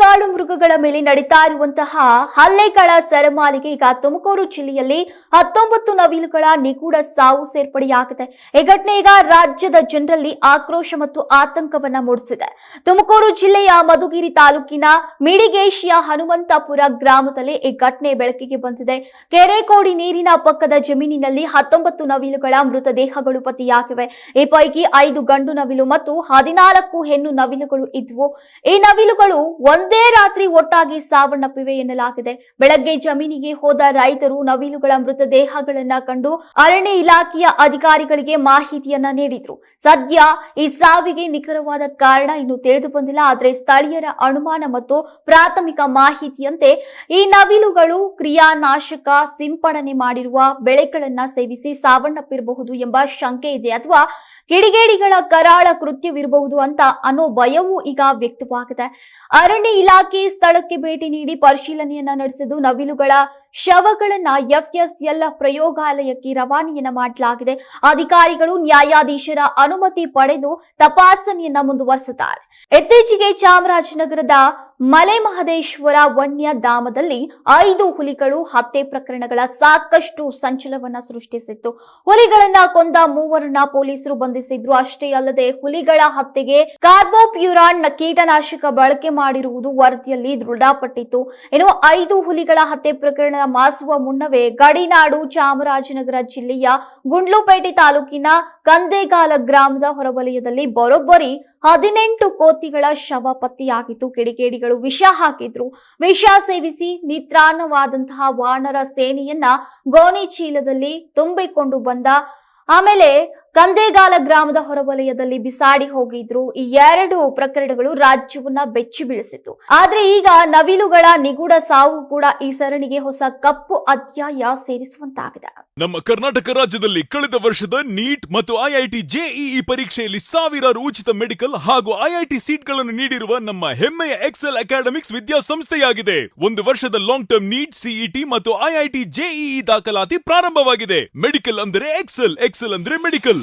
ಕಾಡು ಮೃಗಗಳ ಮೇಲೆ ನಡೀತಾ ಇರುವಂತಹ ಹಲ್ಲೆಗಳ ಸರಮಾಲಿಗೆ ಈಗ ತುಮಕೂರು ಜಿಲ್ಲೆಯಲ್ಲಿ ಹತ್ತೊಂಬತ್ತು ನವಿಲುಗಳ ನಿಗೂಢ ಸಾವು ಸೇರ್ಪಡೆಯಾಗಿದೆ. ಈ ಘಟನೆ ಈಗ ರಾಜ್ಯದ ಜನರಲ್ಲಿ ಆಕ್ರೋಶ ಮತ್ತು ಆತಂಕವನ್ನ ಮೂಡಿಸಿದೆ. ತುಮಕೂರು ಜಿಲ್ಲೆಯ ಮಧುಗಿರಿ ತಾಲೂಕಿನ ಮಿಡಿಗೇಶಿಯ ಹನುಮಂತಪುರ ಗ್ರಾಮದಲ್ಲಿ ಈ ಘಟನೆ ಬೆಳಕಿಗೆ ಬಂದಿದೆ. ಕೆರೆಕೋಡಿ ನೀರಿನ ಪಕ್ಕದ ಜಮೀನಿನಲ್ಲಿ ಹತ್ತೊಂಬತ್ತು ನವಿಲುಗಳ ಮೃತದೇಹಗಳು ಪತಿಯಾಗಿವೆ ಈ ಪೈಕಿ ಐದು ಗಂಡು ನವಿಲು ಮತ್ತು ಹದಿನಾಲ್ಕು ಹೆಣ್ಣು ನವಿಲುಗಳು ಇದ್ವು. ಈ ನವಿಲುಗಳು ಒಂದೇ ರಾತ್ರಿ ಒಟ್ಟಾಗಿ ಸಾವನ್ನಪ್ಪಿವೆ ಎನ್ನಲಾಗಿದೆ. ಬೆಳಗ್ಗೆ ಜಮೀನಿಗೆ ಹೋದ ರೈತರು ನವಿಲುಗಳ ಮೃತದೇಹಗಳನ್ನ ಕಂಡು ಅರಣ್ಯ ಇಲಾಖೆಯ ಅಧಿಕಾರಿಗಳಿಗೆ ಮಾಹಿತಿಯನ್ನ ನೀಡಿದ್ರು. ಸದ್ಯ ಈ ಸಾವಿಗೆ ನಿಖರವಾದ ಕಾರಣ ಇನ್ನು ತಿಳಿದು ಬಂದಿಲ್ಲ. ಆದರೆ ಸ್ಥಳೀಯರ ಅನುಮಾನ ಮತ್ತು ಪ್ರಾಥಮಿಕ ಮಾಹಿತಿಯಂತೆ ಈ ನವಿಲುಗಳು ಕ್ರಿಯಾನಾಶಕ ಸಿಂಪಡಣೆ ಮಾಡಿರುವ ಬೆಳೆಗಳನ್ನ ಸೇವಿಸಿ ಸಾವನ್ನಪ್ಪಿರಬಹುದು ಎಂಬ ಶಂಕೆ ಇದೆ. ಅಥವಾ ಕಿಡಿಗೇಡಿಗಳ ಕರಾಳ ಕೃತ್ಯವಿರಬಹುದು ಅಂತ ಅನ್ನೋ ಭಯವೂ ಈಗ ವ್ಯಕ್ತವಾಗಿದೆ. ಅರಣ್ಯ ಇಲಾಖೆ ಸ್ಥಳಕ್ಕೆ ಭೇಟಿ ನೀಡಿ ಪರಿಶೀಲನೆಯನ್ನ ನಡೆಸಿದ್ದು ನವಿಲುಗಳ ಶವಗಳನ್ನ ಎಫ್ಎಸ್ಎಲ್ ಪ್ರಯೋಗಾಲಯಕ್ಕೆ ರವಾನೆಯನ್ನ ಮಾಡಲಾಗಿದೆ. ಅಧಿಕಾರಿಗಳು, ನ್ಯಾಯಾಧೀಶರ ಅನುಮತಿ ಪಡೆದು ತಪಾಸಣೆಯನ್ನ ಮುಂದುವರೆಸಿದ್ದಾರೆ ಇತ್ತೀಚೆಗೆ ಚಾಮರಾಜನಗರದ ಮಲೆ ಮಹದೇಶ್ವರ ವನ್ಯ ಧಾಮದಲ್ಲಿ ಐದು ಹುಲಿಗಳು ಹತ್ಯೆ ಪ್ರಕರಣಗಳ ಸಾಕಷ್ಟು ಸಂಚಲವನ್ನ ಸೃಷ್ಟಿಸಿತ್ತು. ಹುಲಿಗಳನ್ನ ಕೊಂದ ಮೂವರನ್ನ ಪೊಲೀಸರು ಬಂಧಿಸಿದ್ರು. ಅಷ್ಟೇ ಅಲ್ಲದೆ ಹುಲಿಗಳ ಹತ್ಯೆಗೆ ಕಾರ್ಬೋಪ್ಯೂರಾನ್ ಕೀಟನಾಶಕ ಬಳಕೆ ಮಾಡಿರುವುದು ವರದಿಯಲ್ಲಿ ದೃಢಪಟ್ಟಿತ್ತು. ಇನ್ನು ಐದು ಹುಲಿಗಳ ಹತ್ಯೆ ಪ್ರಕರಣ ಮಾಸುವ ಮುನ್ನವೇ ಗಡಿನಾಡು ಚಾಮರಾಜನಗರ ಜಿಲ್ಲೆಯ ಗುಂಡ್ಲುಪೇಟೆ ತಾಲೂಕಿನ ಕಂದೇಗಾಲ ಗ್ರಾಮದ ಹೊರವಲಯದಲ್ಲಿ ಬರೋಬ್ಬರಿ ಹದಿನೆಂಟು ಕೋತಿಗಳ ಶವ ಪತ್ತೆಯಾಗಿತ್ತು. ಕಿಡಿಕೇಡಿಗಳು ವಿಷ ಹಾಕಿದ್ರು. ವಿಷ ಸೇವಿಸಿ ನಿತ್ರಾನ್ನವಾದಂತಹ ವಾಣರ ಸೇನೆಯನ್ನ ಗೋಣಿ ಚೀಲದಲ್ಲಿ ತುಂಬಿಕೊಂಡು ಬಂದ. ಆಮೇಲೆ ಕಂದೇಗಾಲ ಗ್ರಾಮದ ಹೊರವಲಯದಲ್ಲಿ ಬಿಸಾಡಿ ಹೋಗಿದ್ರು ಈ ಎರಡು ಪ್ರಕರಣಗಳು ರಾಜ್ಯವನ್ನ ಬೆಚ್ಚಿ ಬೀಳಿಸಿತು ಆದ್ರೆ ಈಗ ನವಿಲುಗಳ ನಿಗೂಢ ಸಾವು ಕೂಡ ಈ ಸರಣಿಗೆ ಹೊಸ ಕಪ್ಪು ಅಧ್ಯಾಯ ಸೇರಿಸುವಂತಾಗಿದೆ. ನಮ್ಮ ಕರ್ನಾಟಕ ರಾಜ್ಯದಲ್ಲಿ ಕಳೆದ ವರ್ಷದ ನೀಟ್ ಮತ್ತು ಐಐಟಿ ಜೆಇಇ ಪರೀಕ್ಷೆಯಲ್ಲಿ ಸಾವಿರಾರು ಉಚಿತ ಮೆಡಿಕಲ್ ಹಾಗೂ ಐಐಟಿ ಸೀಟ್ಗಳನ್ನು ನೀಡಿರುವ ನಮ್ಮ ಹೆಮ್ಮೆಯ ಎಕ್ಸೆಲ್ ಅಕಾಡೆಮಿಕ್ಸ್ ವಿದ್ಯಾಸಂಸ್ಥೆಯಾಗಿದೆ. ಒಂದು ವರ್ಷದ ಲಾಂಗ್ ಟರ್ಮ್ ನೀಟ್ ಸಿಇಟಿ ಮತ್ತು ಐಐಟಿ ಜೆಇಇ ದಾಖಲಾತಿ ಪ್ರಾರಂಭವಾಗಿದೆ. ಮೆಡಿಕಲ್ ಅಂದರೆ ಎಕ್ಸೆಲ್ ಎಕ್ಸೆಲ್ ಅಂದ್ರೆ ಮೆಡಿಕಲ್.